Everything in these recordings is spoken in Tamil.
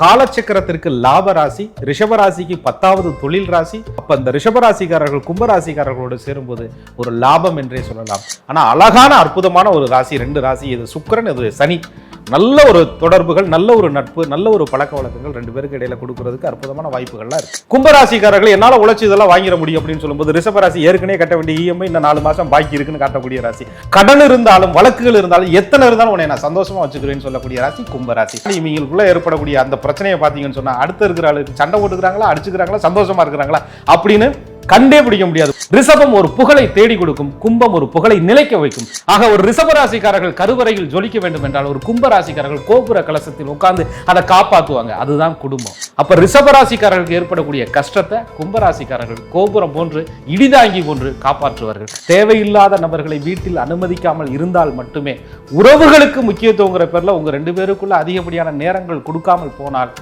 காலச்சக்கரத்திற்கு லாப ராசி ரிஷபராசிக்கு பத்தாவது தொழில் ராசி. அப்ப இந்த ரிஷபராசிக்காரர்கள் கும்பராசிக்காரர்களோடு சேரும்போது ஒரு லாபம் என்றே சொல்லலாம். ஆனா அழகான அற்புதமான ஒரு ராசி ரெண்டு ராசி. இது சுக்கிரன் இது சனி. நல்ல ஒரு தொடர்புகள் நல்ல ஒரு நட்பு நல்ல ஒரு பழக்க வழக்கங்கள் ரெண்டு பேருக்கு இடையில கொடுக்கறதுக்கு அற்புதமான வாய்ப்புகள்லாம் இருக்கு. கும்பராசிக்காரர்கள் என்னால உழைச்சி இதெல்லாம் வாங்கிட முடியும் அப்படின்னு சொல்லும்போது ரிஷபராசி ஏற்கனவே கட்ட வேண்டிய இஎம்ஐ இன்னும் நாலு மாசம் பாக்கி இருக்குன்னு காட்டக்கூடிய ராசி. கடன் இருந்தாலும் வழக்குகள் இருந்தாலும் எத்தனை இருந்தாலும் உன்னை நான் சந்தோஷமா வச்சுக்கிறேன்னு சொல்லக்கூடிய ராசி கும்பராசி. இவங்களுக்குள்ள ஏற்படக்கூடிய அந்த பிரச்சனையை பார்த்தீங்கன்னு சொன்னா அடுத்த இருக்கிற ஆளுக்கு சண்டை போட்டுக்கிறாங்களா அடிச்சுக்கிறாங்களா சந்தோஷமா இருக்கிறாங்களா அப்படின்னு கண்டே பிடிக்க முடியாது. ரிஷபம் ஒரு புகழை தேடி கொடுக்கும். கும்பம் ஒரு புகழை நிலைக்க வைக்கும். ஆக ஒரு ரிஷபராசிக்காரர்கள் கருவறையில் ஜொலிக்க வேண்டும் என்றால் ஒரு கும்பராசிக்காரர்கள் கோபுர கலசத்தில் உட்கார்ந்து அதை காப்பாற்றுவாங்க அதுதான் குடும்பம். அப்ப ரிஷபராசிக்காரர்களுக்கு ஏற்படக்கூடிய கஷ்டத்தை கும்பராசிக்காரர்கள் கோபுரம் போன்று இடிதாங்கி போன்று காப்பாற்றுவார்கள். தேவையில்லாத நபர்களை வீட்டில் அனுமதிக்காமல் இருந்தால் மட்டுமே உறவுகளுக்கு முக்கியத்துவங்கிற பேர்ல உங்க ரெண்டு பேருக்குள்ள அதிகப்படியான நேரங்கள் கொடுக்காமல் போனால்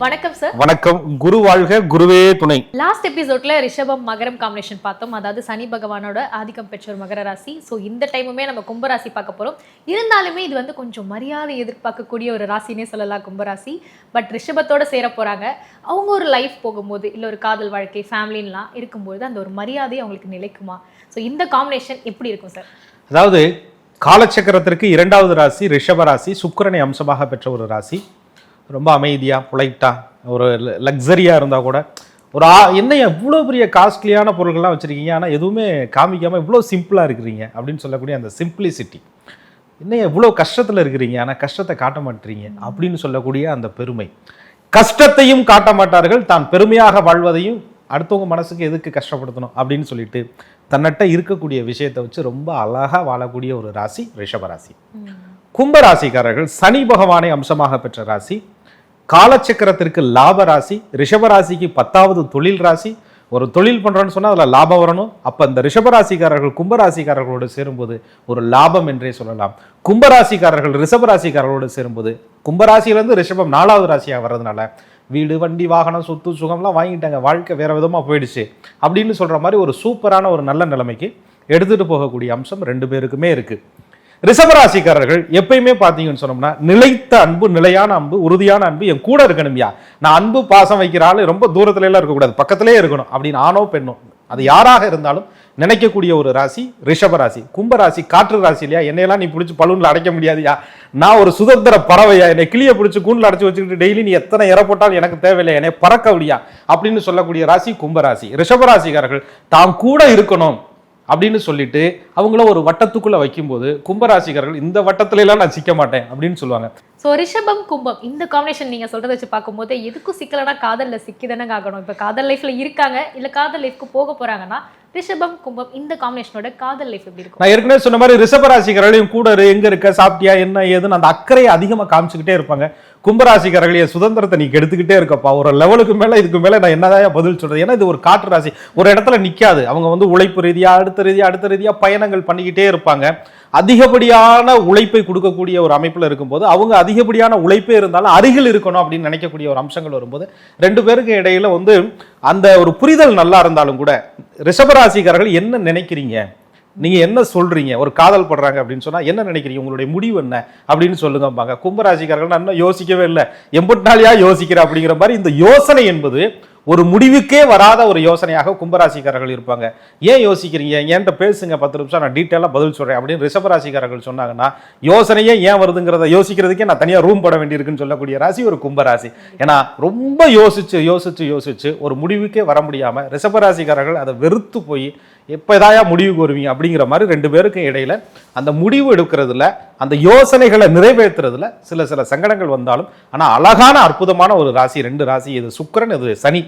வணக்கம் சார் வணக்கம். குரு வாழ்க குருவே துணை. லாஸ்ட் எபிசோட்ல ரிஷபம் மகரம் காம்பினேஷன் பார்த்தோம். அதாவது சனி பகவானோட ஆதிக்கம் பெற்ற ஒரு மகர ராசி. ஸோ இந்த டைமுமே நம்ம கும்பராசி பார்க்க போறோம். இருந்தாலுமே இது வந்து கொஞ்சம் மரியாதை எதிர்பார்க்கக்கூடிய ஒரு ராசினே சொல்லலாம் கும்பராசி. பட் ரிஷபத்தோட சேர போறாங்க. அவங்க ஒரு லைஃப் போகும்போது இல்லை ஒரு காதல் வாழ்க்கை ஃபேமிலின்லாம் இருக்கும்போது அந்த ஒரு மரியாதை அவங்களுக்கு நிலைக்குமா? ஸோ இந்த காம்பினேஷன் எப்படி இருக்கும் சார் அதாவது காலச்சக்கரத்திற்கு இரண்டாவது ராசி ரிஷப ராசி சுக்கிரனை அம்சமாக பெற்ற ஒரு ராசி. ரொம்ப அமைதியாக பொலைட்டாக ஒரு லக்ஸரியாக இருந்தால் கூட ஒரு ஆ என்ன எவ்வளோ பெரிய காஸ்ட்லியான பொருட்கள்லாம் வச்சுருக்கீங்க? ஆனால் எதுவுமே காமிக்காமல் இவ்வளோ சிம்பிளாக இருக்கிறீங்க அப்படின்னு சொல்லக்கூடிய அந்த சிம்பிளிசிட்டி என்ன எவ்வளோ கஷ்டத்தில் இருக்கிறீங்க? ஆனால் கஷ்டத்தை காட்ட மாட்டீங்க அப்படின்னு சொல்லக்கூடிய அந்த பெருமை. கஷ்டத்தையும் காட்ட மாட்டார்கள் தான் பெருமையாக வாழ்வதையும் அடுத்தவங்க மனசுக்கு எதுக்கு கஷ்டப்படுத்தணும் அப்படின்னு சொல்லிட்டு தன்னட்ட இருக்கக்கூடிய விஷயத்தை வச்சு ரொம்ப அழகாக வாழக்கூடிய ஒரு ராசி ரிஷபராசி கும்பராசிக்காரர்கள் சனி பகவானை அம்சமாக பெற்ற ராசி காலச்சக்கரத்திற்கு லாப ராசி ரிஷபராசிக்கு பத்தாவது தொழில் ராசி. ஒரு தொழில் பண்ணுறோன்னு சொன்னால் அதில் லாபம் வரணும். அப்போ இந்த ரிஷபராசிக்காரர்கள் கும்பராசிக்காரர்களோடு சேரும்போது ஒரு லாபம் என்றே சொல்லலாம். கும்பராசிக்காரர்கள் ரிஷபராசிக்காரர்களோடு சேரும்போது கும்பராசியிலேருந்து ரிஷபம் நாலாவது ராசியாக வர்றதுனால வீடு வண்டி வாகனம் சொத்து சுகம்லாம் வாங்கிட்டாங்க. வாழ்க்கை வேறு விதமாக போயிடுச்சு. அப்படின்னு சொல்கிற மாதிரி ஒரு சூப்பரான ஒரு நல்ல நிலைமைக்கு எடுத்துகிட்டு போகக்கூடிய அம்சம் ரெண்டு பேருக்குமே இருக்குது ரிஷபராசிக்காரர்கள் எப்பயுமே பார்த்தீங்கன்னு சொன்னோம்னா நிலைத்த அன்பு நிலையான அன்பு உறுதியான அன்பு என் கூட இருக்கணும்யா நான் அன்பு பாசம் வைக்கிற ஆள் ரொம்ப தூரத்துல எல்லாம் இருக்கக்கூடாது பக்கத்திலே இருக்கணும் அப்படின்னு ஆணோ பெண்ணோ அது யாராக இருந்தாலும் நினைக்கக்கூடிய ஒரு ராசி ரிஷபராசி. கும்பராசி காற்று ராசி இல்லையா? என்னையெல்லாம் நீ பிடிச்சி பலூனில் அடைக்க முடியாதுயா நான் ஒரு சுதந்திர பறவையா? என்னை கிளியை பிடிச்சி கூண்டில் அடைச்சி வச்சுக்கிட்டு டெய்லி நீ எத்தனை இற போட்டாலும் எனக்கு தேவையில்லை என்னை பறக்க முடியா அப்படின்னு சொல்லக்கூடிய ராசி கும்பராசி. ரிஷபராசிக்காரர்கள் தாம் கூட இருக்கணும். அப்படின்னு சொல்லிட்டு அவங்கள ஒரு வட்டத்துக்குள்ள வைக்கும்போது கும்பராசிக்காரர்கள் இந்த வட்டத்துல எல்லாம் நான் சிக்க மாட்டேன் அப்படின்னு சொல்லுவாங்க. ஸோ ரிஷபம் கும்பம் இந்த காம்பினேஷன் நீங்க சொல்றத வச்சு பார்க்கும்போது எதுக்கும் சிக்கலனா காதல்ல சிக்கிதானே ஆகணும். இப்போ காதல் லைஃப்ல இருக்காங்க இல்ல காதல் லைஃப்க்கு போக போறாங்கன்னா ரிஷபம் கும்பம் இந்த காம்பினேஷனோட காதல் லைஃப் எப்படி இருக்கும்? நான் ஏற்கனவே சொன்ன மாதிரி ரிஷபராசிக்காரர்களையும் கூட எங்க இருக்க சாப்பிட்டியா என்ன ஏதுன்னு அந்த அக்கறையை அதிகமாக காமிச்சுக்கிட்டே இருப்பாங்க. கும்பராசிக்காரர்களைய சுதந்திரத்தை நீ எடுத்துக்கிட்டே இருக்கப்பா. ஒரு லெவலுக்கு மேலே இதுக்கு மேலே நான் என்னதான் பதில் சொல்றது? ஏன்னா இது ஒரு காற்று ராசி. ஒரு இடத்துல நிற்காது அவங்க வந்து உழைப்பு ரீதியாக அடுத்த ரீதியாக அடுத்த ரீதியாக பயணங்கள் பண்ணிக்கிட்டே இருப்பாங்க. அதிகப்படியான உழைப்பை கொடுக்கக்கூடிய ஒரு அமைப்பில் இருக்கும்போது அவங்க அதிகப்படியான உழைப்பே இருந்தாலும் அருகில் இருக்கணும் அப்படின்னு நினைக்கக்கூடிய ஒரு அம்சங்கள் வரும்போது ரெண்டு பேருக்கு இடையில வந்து அந்த ஒரு புரிதல் நல்லா இருந்தாலும் கூட ரிஷபராசிக்காரர்கள் என்ன நினைக்கிறீங்க? நீங்கள் என்ன சொல்கிறீங்க ஒரு காதல் படுறாங்க அப்படின்னு சொன்னால் என்ன நினைக்கிறீங்க? உங்களுடைய முடிவு என்ன? அப்படின்னு சொல்லுங்கம்பாங்க. கும்பராசிக்காரர்கள் நான் இன்னும் யோசிக்கவே இல்லை. எண்பத்தி நாளையா யோசிக்கிற அப்படிங்கிற மாதிரி இந்த யோசனை என்பது ஒரு முடிவுக்கே வராத ஒரு யோசனையாக கும்பராசிக்காரர்கள் இருப்பாங்க. ஏன் யோசிக்கிறீங்க? என்கிட்ட பேசுங்க பத்து நிமிஷம் நான் டீட்டெயிலாக பதில் சொல்கிறேன் அப்படின்னு ரிஷபராசிக்காரர்கள் சொன்னாங்கன்னா யோசனையே ஏன் வருதுங்கிறத யோசிக்கிறதுக்கே நான் தனியாக ரூம் போட வேண்டியிருக்குன்னு சொல்லக்கூடிய ராசி ஒரு கும்பராசி. ஏன்னா ரொம்ப யோசிச்சு யோசிச்சு யோசிச்சு ஒரு முடிவுக்கே வர முடியாமல் ரிஷபராசிக்காரர்கள் அதை வெறுத்து போய் எப்போதாயா முடிவுக்கு வருவீங்க அப்படிங்கிற மாதிரி ரெண்டு பேருக்கும் இடையில அந்த முடிவு எடுக்கிறதுல அந்த யோசனைகளை நிறைவேற்றுறதுல சில சில சங்கடங்கள் வந்தாலும் ஆனால் அழகான அற்புதமான ஒரு ராசி ரெண்டு ராசி இது சுக்கிரன் இது சனி.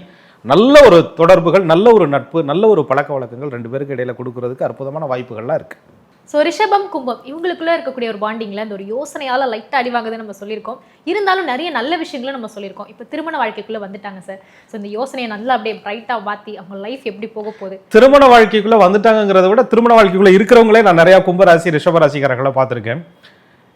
நல்ல ஒரு தொடர்புகள் நல்ல ஒரு நட்பு நல்ல ஒரு பழக்க வழக்கங்கள் ரெண்டு பேருக்கு இடையில கொடுக்கறதுக்கு அற்புதமான வாய்ப்புகள்லாம் இருக்கு. ஸோ ரிஷபம் கும்பம் இவங்களுக்குள்ளே இருக்கக்கூடிய ஒரு பாண்டிங்கில் இந்த ஒரு யோசனையால் லைட்டாக அடிவாங்குதுன்னு நம்ம சொல்லியிருக்கோம். இருந்தாலும் நிறைய நல்ல விஷயங்களும் நம்ம சொல்லியிருக்கோம். இப்போ திருமண வாழ்க்கைக்குள்ளே வந்துட்டாங்க சார் ஸோ இந்த யோசனையை நல்லா அப்படியே பிரைட்டாக மாற்றி அவங்க லைஃப் எப்படி போக போகுது? திருமண வாழ்க்கைக்குள்ளே வந்துட்டாங்கிறத விட திருமண வாழ்க்கைக்குள்ளே இருக்கிறவங்களே நான் நிறையா கும்பராசி ரிஷபராசிக்காரர்களை பார்த்துருக்கேன்.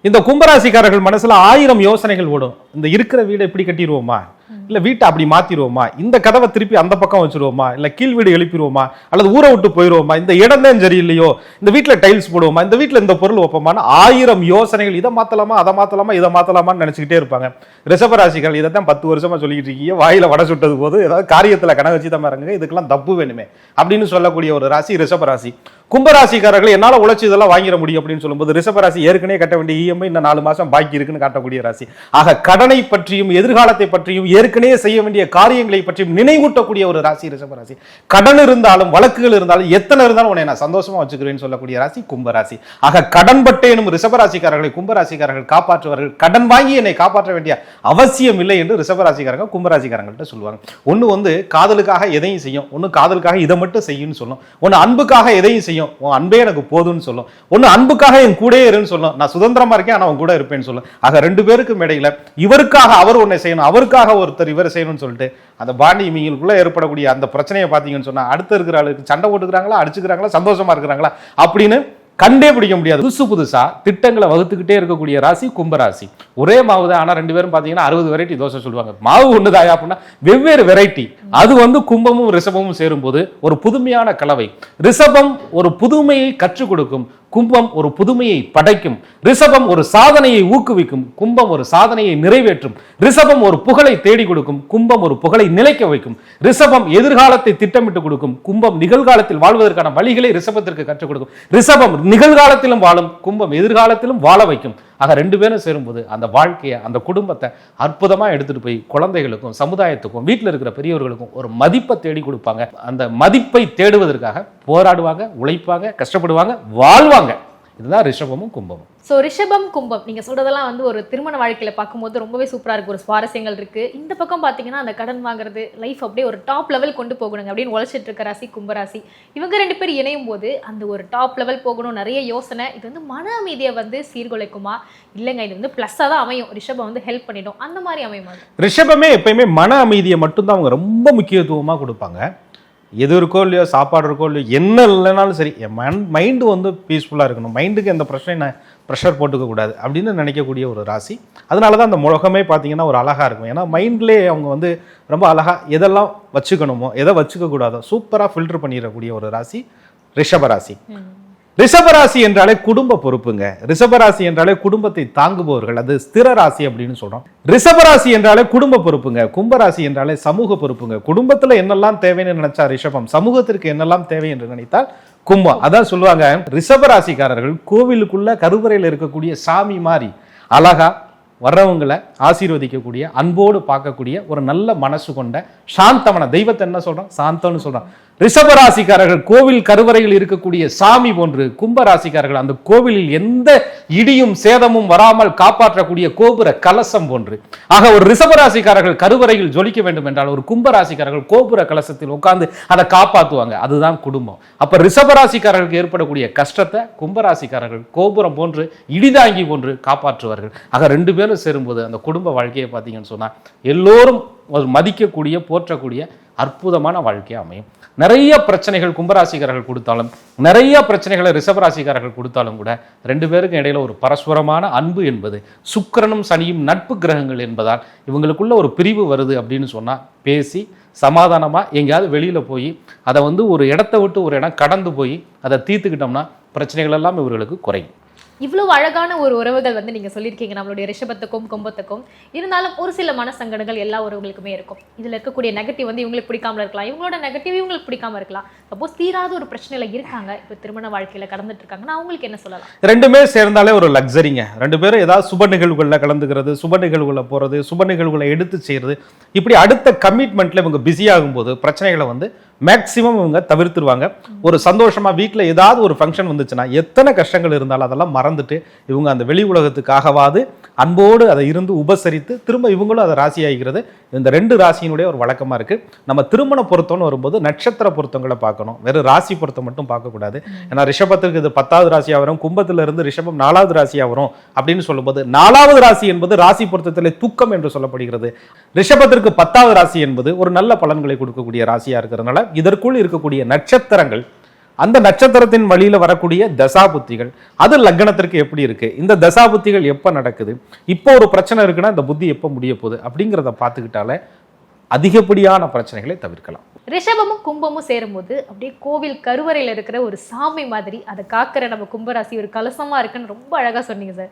இந்த கும்பராசிக்காரர்கள் மனசில் ஆயிரம் யோசனைகள் ஓடும். இந்த இருக்கிற வீடை எப்படி கட்டிடுவோமா? இல்ல வீட்டை அப்படி மாத்திடுவோமா இந்த கதவை திருப்பி அந்த பக்கம் வச்சிருவோமா? இல்ல கீழ் வீடு எழுப்பிடுவோமா அல்லது ஊரை விட்டு போயிருவோமா? இந்த இடம் தான் சரியில்லையோ? இந்த வீட்டுல டைல்ஸ் போடுவோமா? இந்த வீட்டுல இந்த பொருள் வைப்போமான்னு ஆயிரம் யோசனைகள். இதை மாத்தலாமா அதை மாத்தலாமா இதை மாத்தலாமான்னு நினைச்சுக்கிட்டே இருப்பாங்க. ரிஷபராசிகள் இதை தான் பத்து வருஷமா சொல்லிக்கிட்டு இருக்கீங்க. வாயில வடை சுட்டது போது ஏதாவது காரியத்துல கனகச்சிதமா இருங்க இதுக்கெல்லாம் தப்பு வேணுமே. அப்படின்னு சொல்லக்கூடிய ஒரு ராசி ரிஷபராசி. கும்பராசிக்காரர்கள் என்னால உழைச்சி இதெல்லாம் வாங்கிட முடியும் அப்படின்னு சொல்லும்போது ரிஷபராசி ஏற்கனவே கட்ட வேண்டிய இஎம்ஐ இன்னும் நாலு மாசம் பாக்கி இருக்குன்னு காட்டக்கூடிய ராசி. ஆக கடனை பற்றியும் எதிர்காலத்தை பற்றியும் ஏற்கனவே செய்ய வேண்டிய காரியங்களை பற்றி நினைவூட்டக்கூடிய ஒரு ராசி ரிஷபராசி கடன் இருந்தாலும் வழக்குகள் இருந்தாலும் எத்தனை இருந்தாலும் உன்னை நான் சந்தோஷமா வச்சுக்கிறேன்னு சொல்லக்கூடிய ராசி கும்பராசி ஆக கடன் பட்டேனும் ரிஷபராசிக்காரர்களை கும்பராசிக்காரர்கள் காப்பாற்றுவார்கள். கடன் வாங்கி என்னை காப்பாற்ற வேண்டிய அவசியம் இல்லை என்று ரிஷபராசிக்காரங்க கும்பராசிக்காரங்கள்ட்ட சொல்லுவாங்க. ஒன்று வந்து காதலுக்காக எதையும் செய்யும். ஒண்ணு காதலுக்காக இதை மட்டும் செய்யும்னு சொல்லும். ஒன்று அன்புக்காக எதையும் செய்யும். உன் அன்பே எனக்கு போதும்னு சொல்லும். ஒன்று அன்புக்காக என் கூட இருன்னு சொல்லும். நான் சுதந்திரமா இருக்கேன் ஆனா அவன் கூட இருப்பேன்னு சொல்லும். ஆக ரெண்டு பேருக்கும் இடையில இவருக்காக அவர் ஒன்றை செய்யணும் அவருக்காக ஒருத்தர் இவர் செய்யணும்னு சொல்லிட்டு அந்த பாண்டி இவங்களுக்குள்ள ஏற்படக்கூடிய அந்த பிரச்சனையை பார்த்தீங்கன்னு சொன்னா அடுத்து இருக்கிற ஆளுக்கு சண்டை போட்டுக்கிறாங்களா அடிச்சுக்கிறாங்களா சந்தோஷமா இருக்கிறாங்களா அப்படின்னு கண்டே பிடிக்க முடியாது. புதுசு புதுசா திட்டங்களை வகுத்துக்கிட்டே இருக்கக்கூடிய ராசி கும்பராசி ஒரே மாவு தான் ஆனா ரெண்டு பேரும் பாத்தீங்கன்னா அறுபது வெரைட்டி தோசை சொல்லுவாங்க. மாவு ஒண்ணுதாயா அப்படின்னா வெவ்வேறு வெரைட்டி அது வந்து கும்பமும் ரிஷபமும் சேரும்போது ஒரு புதுமையான கலவை. ரிஷபம் ஒரு புதுமையை கற்றுக் கொடுக்கும். கும்பம் ஒரு புதுமையை படைக்கும். ரிஷபம் ஒரு சாதனையை ஊக்குவிக்கும். கும்பம் ஒரு சாதனையை நிறைவேற்றும். ரிஷபம் ஒரு புகழை தேடி கொடுக்கும். கும்பம் ஒரு புகழை நிலைக்க வைக்கும். ரிஷபம் எதிர்காலத்தை திட்டமிட்டு கொடுக்கும். கும்பம் நிகழ்காலத்தில் வாழ்வதற்கான வழிகளை ரிஷபத்திற்கு கற்றுக் கொடுக்கும். ரிஷபம் நிகழ்காலத்திலும் வாழும். கும்பம் எதிர்காலத்திலும் வாழ வைக்கும். ஆக ரெண்டு பேரும் சேரும்போது அந்த வாழ்க்கையை அந்த குடும்பத்தை அற்புதமாக எடுத்துட்டு போய் குழந்தைகளுக்கும் சமுதாயத்துக்கும் வீட்டில் இருக்கிற பெரியவர்களுக்கும் ஒரு மதிப்பை தேடி கொடுப்பாங்க. அந்த மதிப்பை தேடுவதற்காக போராடுவாங்க உழைப்பாங்க கஷ்டப்படுவாங்க வாழ்வாங்க. இதுதான் ரிஷபமும் கும்பமும். ஸோ ரிஷபம் கும்பம் நீங்க சொல்றதெல்லாம் வந்து ஒரு திருமண வாழ்க்கையில பார்க்கும்போது ரொம்பவே சூப்பரா இருக்கு. ஒரு சுவாரஸ்யங்கள் இருக்கு. இந்த பக்கம் பாத்தீங்கன்னா அந்த கடன் வாங்குறது லைஃப் அப்படியே ஒரு டாப் லெவல் கொண்டு போகணுங்க அப்படின்னு உழைச்சிட்டு இருக்க ராசி கும்பராசி. இவங்க ரெண்டு பேர் இணையும் போது அந்த ஒரு டாப் லெவல் போகணும் நிறைய யோசனை. இது வந்து மன அமைதியை வந்து சீர்குலைக்குமா? இல்லைங்க இது வந்து ப்ளஸ்ஸாக தான் அமையும். ரிஷபம் வந்து ஹெல்ப் பண்ணிடும். அந்த மாதிரி அமையுமா? ரிஷபமே எப்பயுமே மன அமைதியை மட்டும்தான் அவங்க ரொம்ப முக்கியத்துவமாக கொடுப்பாங்க. எது இருக்கோ இல்லையோ சாப்பாடு இருக்கோ இல்லையோ என்ன இல்லைனாலும் சரி என் மைண்ட் மைண்டு வந்து பீஸ்ஃபுல்லாக இருக்கணும். மைண்டுக்கு எந்த பிரச்சனையும் நான் ப்ரெஷர் போட்டுக்க கூடாது அப்படின்னு நினைக்கக்கூடிய ஒரு ராசி. அதனால தான் அந்த முழகமே பார்த்தீங்கன்னா ஒரு அழகாக இருக்கும். ஏன்னா மைண்ட்லேயே அவங்க வந்து ரொம்ப அழகாக எதெல்லாம் வச்சுக்கணுமோ எதை வச்சுக்க கூடாதோ சூப்பராக ஃபில்டர் பண்ணிடக்கூடிய ஒரு ராசி ரிஷபராசி ரிஷபராசி என்றாலே குடும்ப பொறுப்புங்க. ரிஷபராசி என்றாலே குடும்பத்தை தாங்குபவர்கள். அது ஸ்திர ராசி அப்படின்னு சொல்றோம். ரிஷபராசி என்றாலே குடும்ப பொறுப்புங்க. கும்பராசி என்றாலே சமூக பொறுப்புங்க. குடும்பத்துல என்னெல்லாம் தேவைன்னு நினைச்சா ரிஷபம் சமூகத்திற்கு என்னெல்லாம் தேவை என்று நினைத்தால் கும்பம். அதான் சொல்லுவாங்க ரிஷபராசிக்காரர்கள் கோவிலுக்குள்ள கருவறையில் இருக்கக்கூடிய சாமி மாதிரி அழகா வர்றவங்களை ஆசீர்வதிக்கக்கூடிய அன்போடு பார்க்கக்கூடிய ஒரு நல்ல மனசு கொண்ட சாந்தமன தெய்வத்தை என்ன சொல்றோம்? சாந்தம்னு சொல்றோம். ரிஷபராசிக்காரர்கள் கோவில் கருவறையில் இருக்கக்கூடிய சாமி போன்று கும்பராசிக்காரர்கள் அந்த கோவிலில் எந்த இடியும் சேதமும் வராமல் காப்பாற்றக்கூடிய கோபுர கலசம் போன்று. ஆக ஒரு ரிஷபராசிக்காரர்கள் கருவறையில் ஜொலிக்க வேண்டும் என்றால் ஒரு கும்பராசிக்காரர்கள் கோபுர கலசத்தில் உட்கார்ந்து அதை காப்பாற்றுவாங்க அதுதான் குடும்பம். அப்ப ரிஷபராசிக்காரர்களுக்கு ஏற்படக்கூடிய கஷ்டத்தை கும்பராசிக்காரர்கள் கோபுரம் போன்று இடிதாங்கி போன்று காப்பாற்றுவார்கள். ஆக ரெண்டு பேரும் சேரும்போது அந்த குடும்ப வாழ்க்கையை பார்த்தீங்கன்னு சொன்னால் எல்லோரும் ஒரு மதிக்கக்கூடிய போற்றக்கூடிய அற்புதமான வாழ்க்கை அமையும். நிறைய பிரச்சனைகள் கும்பராசிக்காரர்கள் கொடுத்தாலும் நிறைய பிரச்சனைகளை ரிஷபராசிக்காரர்கள் கொடுத்தாலும் கூட ரெண்டு பேருக்கும் இடையில ஒரு பரஸ்பரமான அன்பு என்பது சுக்கிரனும் சனியும் நட்பு கிரகங்கள் என்பதால் இவங்களுக்குள்ள ஒரு பிரிவு வருது அப்படின்னு சொன்னால் பேசி சமாதானமாக எங்கேயாவது வெளியில் போய் அதை வந்து ஒரு இடத்த விட்டு ஒரு இடம் கடந்து போய் அதை தீர்த்துக்கிட்டோம்னா பிரச்சனைகள் எல்லாம் இவர்களுக்கு குறையும். இவ்வளவு அழகான ஒரு உறவுகள் வந்து நீங்க சொல்லியிருக்கீங்க நம்மளுடைய ரிஷபத்துக்கும் கும்பத்துக்கும். இருந்தாலும் ஒரு சில மனசங்கடங்கள் எல்லா உறவுகளுக்குமே இருக்கும். இதுல இருக்கக்கூடிய நெகட்டிவ் வந்து இவங்களுக்கு பிடிக்காம இருக்கலாம். இவங்களோட நெகட்டிவ் இவங்களுக்கு பிடிக்காம இருக்கலாம். சப்போஸ் தீராத ஒரு பிரச்சனையில இருக்காங்க. இப்போ திருமண வாழ்க்கையில கடந்துட்டு இருக்காங்கன்னா அவங்களுக்கு என்ன சொல்லலாம்? ரெண்டுமே சேர்ந்தாலே ஒரு லக்ஸரிங்க ரெண்டு பேரும் ஏதாவது சுப நிகழ்வுகளில் கலந்துக்கிறது சுப நிகழ்வுகளில் போகிறது சுப நிகழ்வுகளை எடுத்து செய்கிறது இப்படி அடுத்த கமிட்மெண்ட்ல இவங்க பிஸி ஆகும்போது பிரச்சனைகளை வந்து மேக்சிமம் இவங்க தவிர்த்துருவாங்க. ஒரு சந்தோஷமா வீட்டில் ஏதாவது ஒரு ஃபங்க்ஷன் வந்துச்சுன்னா எத்தனை கஷ்டங்கள் இருந்தாலும் அதெல்லாம் மறந்துட்டு இவங்க அந்த வெளி உலகத்துக்காகவாது அன்போடு அதை இருந்து உபசரித்து திரும்ப இவங்களும் அதை ராசியாகிறது இந்த ரெண்டு ராசியினுடைய ஒரு வழக்கமா இருக்கு. நம்ம திருமண பொருத்தம்னு வரும்போது நட்சத்திர பொருத்தங்களை பார்க்கணும். வெறும் ராசி பொருத்தம் மட்டும் பார்க்கக்கூடாது. ஏன்னா ரிஷபத்திற்கு இது பத்தாவது ராசியா வரும் கும்பத்திலிருந்து ரிஷபம் நாலாவது ராசியா வரும் அப்படின்னு சொல்லும்போது நாலாவது ராசி என்பது ராசி பொருத்தத்திலே தூக்கம் என்று சொல்லப்படுகிறது. ரிஷபத்திற்கு பத்தாவது ராசி என்பது ஒரு நல்ல பலன்களை கொடுக்கக்கூடிய ராசியா இருக்கிறதுனால இதற்குள் இருக்கக்கூடிய நட்சத்திரங்கள் அந்த நட்சத்திரத்தின் வழியில வரக்கூடிய தசாபுத்திகள் அது லக்னத்திற்கு எப்படி இருக்கு இந்த தசாபுத்திகள் எப்ப நடக்குது இப்போ ஒரு பிரச்சனை இருக்குன்னா இந்த புத்தி எப்போ முடிய போகுது அப்படிங்கிறத பார்த்துக்கிட்டாலே அதிகப்படியான பிரச்சனைகளை தவிர்க்கலாம். ரிஷபமும் கும்பமும் சேரும்போது அப்படியே கோவில் கருவறையில இருக்கிற ஒரு சாமி மாதிரி அதை காக்கிற நம்ம கும்பராசி ஒரு கலசமா இருக்குன்னு ரொம்ப அழகா சொன்னீங்க சார்.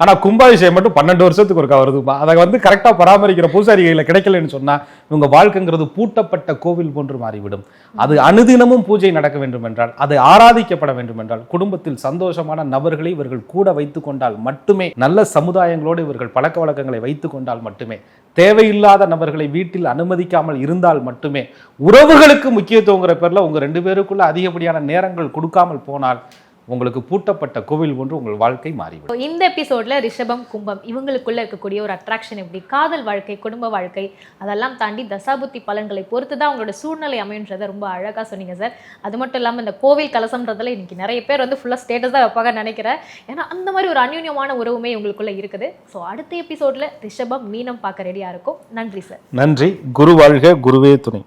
ஆனால் கும்பாபிஷேகம் மட்டும் பன்னெண்டு வருஷத்துக்கு ஒருக்கா வருதுப்பா. அதை வந்து கரெக்டா பராமரிக்கிற பூசாரி கிடைக்கலன்னு சொன்னா இவங்க வாழ்க்கைங்கிறது பூட்டப்பட்ட கோவில் போன்று மாறிவிடும். அது அனுதினமும் பூஜை நடக்க வேண்டும் என்றால் அது ஆராதிக்கப்பட வேண்டும் என்றால் குடும்பத்தில் சந்தோஷமான நபர்களை இவர்கள் கூட வைத்துக் கொண்டால் மட்டுமே நல்ல சமுதாயங்களோடு இவர்கள் பழக்க வழக்கங்களை வைத்து கொண்டால் மட்டுமே தேவையில்லாத நபர்களை வீட்டில் அனுமதிக்காமல் இருந்தால் மட்டுமே உறவுகளுக்கு முக்கியத்துவங்கிற பேர்ல உங்க ரெண்டு பேருக்குள்ள அதிகப்படியான நேரங்கள் கொடுக்காமல் போனால் உங்களுக்கு பூட்டப்பட்ட கோவில் போன்று உங்கள் வாழ்க்கை மாறிவிடும். So, இந்த எபிசோட்ல ரிஷபம் கும்பம் இவங்களுக்குள்ள இருக்கக்கூடிய ஒரு அட்ராக்ஷன் எப்படி? காதல் வாழ்க்கை குடும்ப வாழ்க்கை அதெல்லாம் தாண்டி தசாபுத்தி பலன்களை பொறுத்து தான் அவங்களோட சூழ்நிலை அமையுன்றதை ரொம்ப அழகா சொன்னீங்க சார். அது மட்டும் இல்லாம இந்த கோவில் கலசம்ன்றதுல இன்னைக்கு நிறைய பேர் வந்து ஃபுல்லா ஸ்டேட்டஸ் தான் வைப்பாங்க நினைக்கிறேன். ஏன்னா அந்த மாதிரி ஒரு அந்யூன்யமான உறவுமே உங்களுக்குள்ள இருக்குது. ஸோ அடுத்த எபிசோட்ல ரிஷபம் மீனம் பார்க்க ரெடியா இருக்கும். நன்றி சார். நன்றி. குரு வாழ்க குருவே துணை.